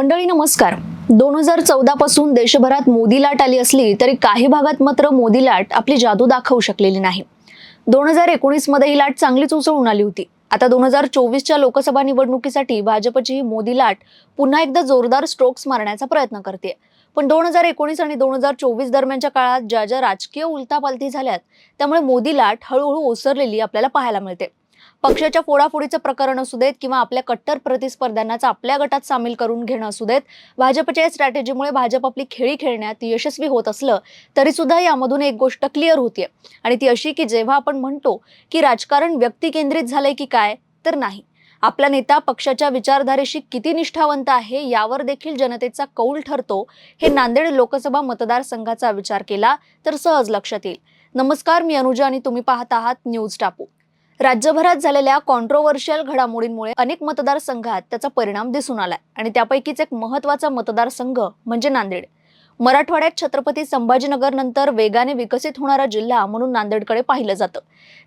मंडळी नमस्कार. दोन हजार चौदा पासून देशभरात मोदी लाट आली असली तरी काही भागात मात्र मोदी लाट आपली जादू दाखवू शकलेली नाही. दोन हजार एकोणीसमध्ये ही लाट चांगलीच उसळून आली होती. आता दोन हजार चोवीसच्या लोकसभा निवडणुकीसाठी भाजपची ही मोदी लाट पुन्हा एकदा जोरदार स्ट्रोक्स मारण्याचा प्रयत्न करते पण दोन हजार एकोणीस आणि दोन हजार चोवीस दरम्यानच्या काळात ज्या ज्या राजकीय उलथापालथी झाल्यात त्यामुळे मोदी लाट हळूहळू ओसरलेली आपल्याला पाहायला मिळते. पक्षाच्या फोडाफोडीचं प्रकरण असू देत किंवा आपल्या कट्टर प्रतिस्पर्ध्यांनाच आपल्या गटात सामील करून घेणं असू देत भाजपच्या या स्ट्रॅटेजीमुळे भाजप आपली खेळी खेळण्यात यशस्वी होत असलं तरी सुद्धा यामधून एक गोष्ट क्लिअर होतीये. आणि ती अशी की जेव्हा आपण म्हणतो की राजकारण व्यक्ती केंद्रित झालंय की काय तर नाही. आपला नेता पक्षाच्या विचारधारेशी किती निष्ठावंत आहे यावर देखील जनतेचा कौल ठरतो. हे नांदेड लोकसभा मतदारसंघाचा विचार केला तर सहज लक्षात येईल. नमस्कार मी अनुजा आणि तुम्ही पाहत आहात न्यूज टापू. राज्यभरात झालेल्या कॉन्ट्रोवर्शियल घडामोडींमुळे अनेक मतदारसंघात त्याचा परिणाम दिसून आलाय. आणि त्यापैकीच एक महत्त्वाचा मतदारसंघ म्हणजे नांदेड. मराठवाड्यात छत्रपती संभाजीनगर नंतर वेगाने विकसित होणारा जिल्हा म्हणून नांदेडकडे पाहिलं जातं.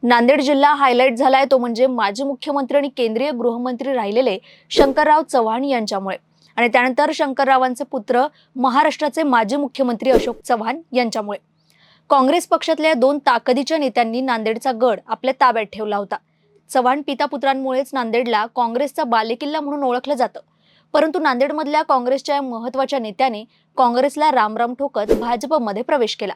नांदेड जिल्हा हायलाईट झालाय तो म्हणजे माजी मुख्यमंत्री आणि केंद्रीय गृहमंत्री राहिलेले शंकरराव चव्हाण यांच्यामुळे. आणि त्यानंतर शंकररावांचे पुत्र महाराष्ट्राचे माजी मुख्यमंत्री अशोक चव्हाण यांच्यामुळे. काँग्रेस पक्षातल्या दोन ताकदीच्या नेत्यांनी नांदेडचा गड आपल्या ताब्यात ठेवला होता. चव्हाण पिता पुत्रांमुळेच नांदेडला काँग्रेसचा बालेकिल्ला म्हणून ओळखलं जातं. परंतु नांदेडमधल्या काँग्रेसच्या या महत्त्वाच्या नेत्याने काँग्रेसला रामराम ठोकत भाजपमध्ये प्रवेश केला.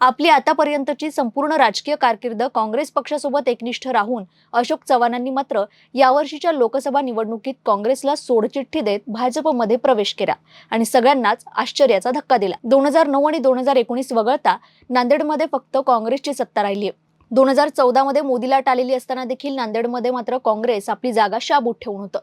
आपली आतापर्यंतची संपूर्ण राजकीय कारकीर्द काँग्रेस पक्षासोबत एकनिष्ठ राहून अशोक चव्हाणांनी मात्र यावर्षीच्या लोकसभा निवडणुकीत काँग्रेसला सोडचिठ्ठी देत भाजपमध्ये प्रवेश केला आणि सगळ्यांनाच आश्चर्याचा धक्का दिला. दोन हजार नऊ आणि दोन हजार एकोणीस वगळता नांदेडमध्ये फक्त काँग्रेसची सत्ता राहिली आहे दोन हजार चौदामध्ये मोदीला टालेली असताना देखील नांदेडमध्ये मात्र काँग्रेस आपली जागा शाबूत ठेवून होतं.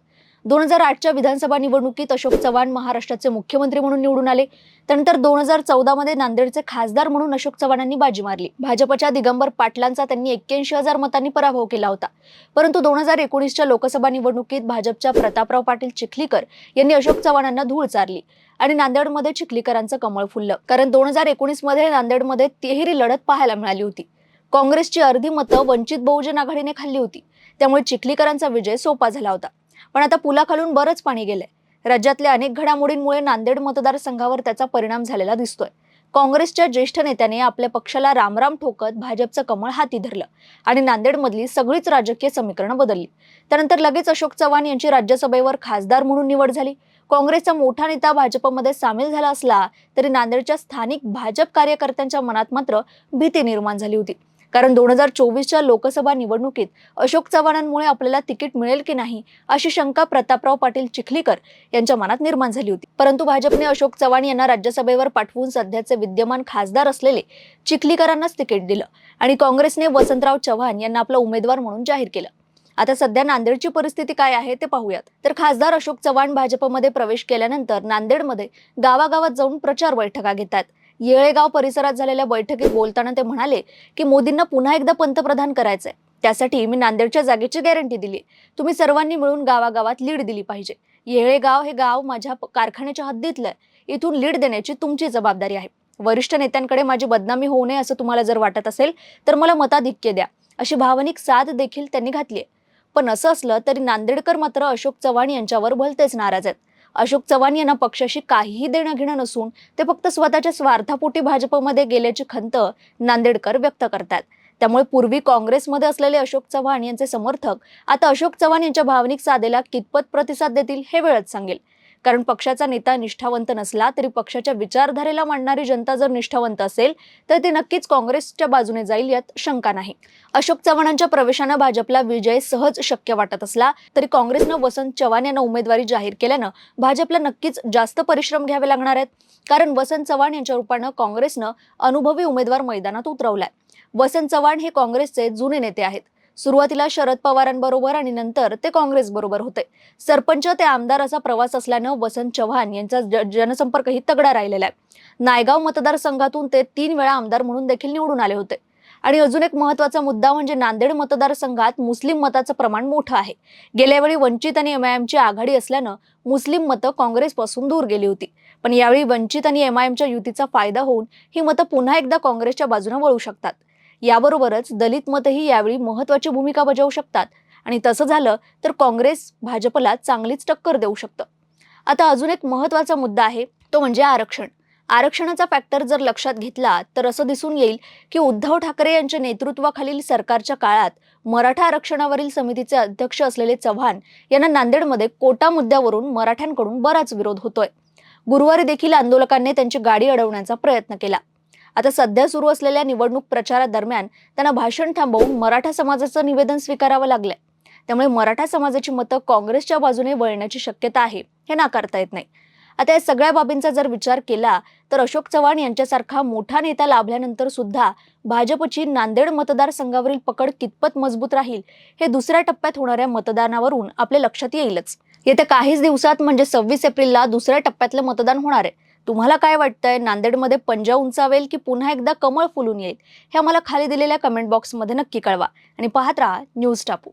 दोन हजार आठच्या विधानसभा निवडणुकीत अशोक चव्हाण महाराष्ट्राचे मुख्यमंत्री म्हणून निवडून आले. त्यानंतर दोन हजार चौदामध्ये नांदेडचे खासदार म्हणून अशोक चव्हाणांनी बाजी मारली. भाजपच्या दिगंबर पाटलांचा त्यांनी एक्क्याऐंशी हजार मतांनी पराभव केला होता. परंतु दोन हजार एकोणीसच्या लोकसभा निवडणुकीत भाजपच्या प्रतापराव पाटील चिखलीकर यांनी अशोक चव्हाणांना धूळ चारली आणि नांदेडमध्ये चिखलीकरांचं कमळ फुललं. कारण दोन हजार एकोणीसमध्ये नांदेडमध्ये तिहेरी लढत पाहायला मिळाली होती. काँग्रेसची अर्धी मतं वंचित बहुजन आघाडीने खाल्ली होती. त्यामुळे चिखलीकरांचा विजय सोपा झाला होता. पण आता पुलाखालून बरंच पाणी गेलंय. राज्यातल्या अनेक घडामोडींमुळे नांदेड मतदारसंघावर त्याचा परिणाम झालेला दिसतोय. काँग्रेसच्या ज्येष्ठ नेत्याने आपल्या पक्षाला रामराम ठोकत भाजपचं कमळ हाती धरलं आणि नांदेडमधली सगळीच राजकीय समीकरणं बदलली. त्यानंतर लगेच अशोक चव्हाण यांची राज्यसभेवर खासदार म्हणून निवड झाली. काँग्रेसचा मोठा नेता भाजपमध्ये सामील झाला असला तरी नांदेडच्या स्थानिक भाजप कार्यकर्त्यांच्या मनात मात्र भीती निर्माण झाली होती. कारण दोन हजार चोवीसच्या लोकसभा निवडणुकीत अशोक चव्हाणांमुळे आपल्याला तिकीट मिळेल की नाही अशी शंका प्रतापराव पाटील चिखलीकर यांच्या मनात निर्माण झाली होती. परंतु भाजपने अशोक चव्हाण यांना राज्यसभेवर पाठवून सध्याचे विद्यमान खासदार असलेले चिखलीकरांनाच तिकीट दिलं आणि काँग्रेसने वसंतराव चव्हाण यांना आपला उमेदवार म्हणून जाहीर केलं. आता सध्या नांदेडची परिस्थिती काय आहे ते पाहूयात. तर खासदार अशोक चव्हाण भाजपमध्ये प्रवेश केल्यानंतर नांदेडमध्ये गावागावात जाऊन प्रचार बैठका घेतात. येळेगाव परिसरात झालेल्या बैठकीत बोलताना ते म्हणाले की मोदींना पुन्हा एकदा पंतप्रधान करायचंय. त्यासाठी मी नांदेडच्या जागेची गॅरंटी दिली तुम्ही सर्वांनी मिळून गावागावात लीड दिली पाहिजे. येळेगाव हे गाव माझ्या कारखान्याच्या हद्दीतलं आहे इथून लीड देण्याची तुमची जबाबदारी आहे. वरिष्ठ नेत्यांकडे माझी बदनामी होऊ नये असं तुम्हाला जर वाटत असेल तर मला मताधिक्य द्या. अशी भावनिक साथ देखील त्यांनी घातली पण असं असलं तरी नांदेडकर मात्र अशोक चव्हाण यांच्यावर भलतेच नाराज आहेत. अशोक चव्हाण यांना पक्षाशी काहीही देणं घेणं नसून ते फक्त स्वतःच्या स्वार्थापोटी भाजपमध्ये गेल्याची खंत नांदेडकर व्यक्त करतात. त्यामुळे पूर्वी काँग्रेसमध्ये असलेले अशोक चव्हाण यांचे समर्थक आता अशोक चव्हाण यांच्या भावनिक साधेला कितपत प्रतिसाद देतील हे वेळच सांगेल. कारण पक्षाचा नेता निष्ठावंत नसला तरी पक्षाच्या विचारधारेला मांडणारी जनता जर निष्ठावंत असेल तर ते नक्कीच काँग्रेसच्या बाजूने जाईल यात शंका नाही. अशोक चव्हाणांच्या प्रवेशानं भाजपला विजय सहज शक्य वाटत असला तरी काँग्रेसनं वसंत चव्हाण यांना उमेदवारी जाहीर केल्यानं भाजपला नक्कीच जास्त परिश्रम घ्यावे लागणार आहेत. कारण वसंत चव्हाण यांच्या रूपानं काँग्रेसनं अनुभवी उमेदवार मैदानात उतरवलाय. वसंत चव्हाण हे काँग्रेसचे जुने नेते आहेत. सुरुवातीला शरद पवारांबरोबर आणि नंतर ते काँग्रेस बरोबर होते. सरपंच ते आमदार असा प्रवास असल्यानं वसंत चव्हाण यांचा जनसंपर्कही तगडा राहिलेला आहे. नायगाव मतदारसंघातून ते तीन वेळा आमदार म्हणून देखील निवडून आले होते. आणि अजून एक महत्त्वाचा मुद्दा म्हणजे नांदेड मतदारसंघात मुस्लिम मताचं प्रमाण मोठं आहे. गेल्या वेळी वंचित आणि एमआयएमची आघाडी असल्यानं मुस्लिम मतं काँग्रेसपासून दूर गेली होती. पण यावेळी वंचित आणि एमआयएमच्या युतीचा फायदा होऊन ही मतं पुन्हा एकदा काँग्रेसच्या बाजूने वळू शकतात. याबरोबरच दलित मतही यावेळी महत्वाची भूमिका बजावू शकतात. आणि तसं झालं तर काँग्रेस भाजपला चांगलीच टक्कर देऊ शकतं. आता अजून एक महत्त्वाचा मुद्दा आहे तो म्हणजे आरक्षण. आरक्षणाचा फॅक्टर जर लक्षात घेतला तर असं दिसून येईल की उद्धव ठाकरे यांच्या नेतृत्वाखालील सरकारच्या काळात मराठा आरक्षणावरील समितीचे अध्यक्ष असलेले चव्हाण यांना नांदेडमध्ये कोटा मुद्द्यावरून मराठ्यांकडून बराच विरोध होतोय. गुरुवारी देखील आंदोलकांनी त्यांची गाडी अडवण्याचा प्रयत्न केला. आता सध्या सुरू असलेल्या निवडणूक प्रचारादरम्यान त्यांना भाषण थांबवून मराठा समाजाचं निवेदन स्वीकारावं लागलंय. त्यामुळे मराठा समाजाची मतं काँग्रेसच्या बाजूने वळण्याची शक्यता आहे हे नाकारता येत नाही. आता या सगळ्या बाबींचा जर विचार केला तर अशोक चव्हाण यांच्यासारखा मोठा नेता लाभल्यानंतर सुद्धा भाजपची नांदेड मतदारसंघावरील पकड कितपत मजबूत राहील हे दुसऱ्या टप्प्यात होणाऱ्या मतदानावरून आपल्या लक्षात येईलच. येत्या काहीच दिवसात म्हणजे सव्वीस एप्रिलला दुसऱ्या टप्प्यातलं मतदान होणार आहे. तुम्हाला काय वाटतंय? नांदेडमध्ये पंजा उंचावेल की पुन्हा एकदा कमळ फुलून येईल? हे आम्हाला खाली दिलेल्या कमेंट बॉक्समध्ये नक्की कळवा. आणि पाहत राहा न्यूज टापू.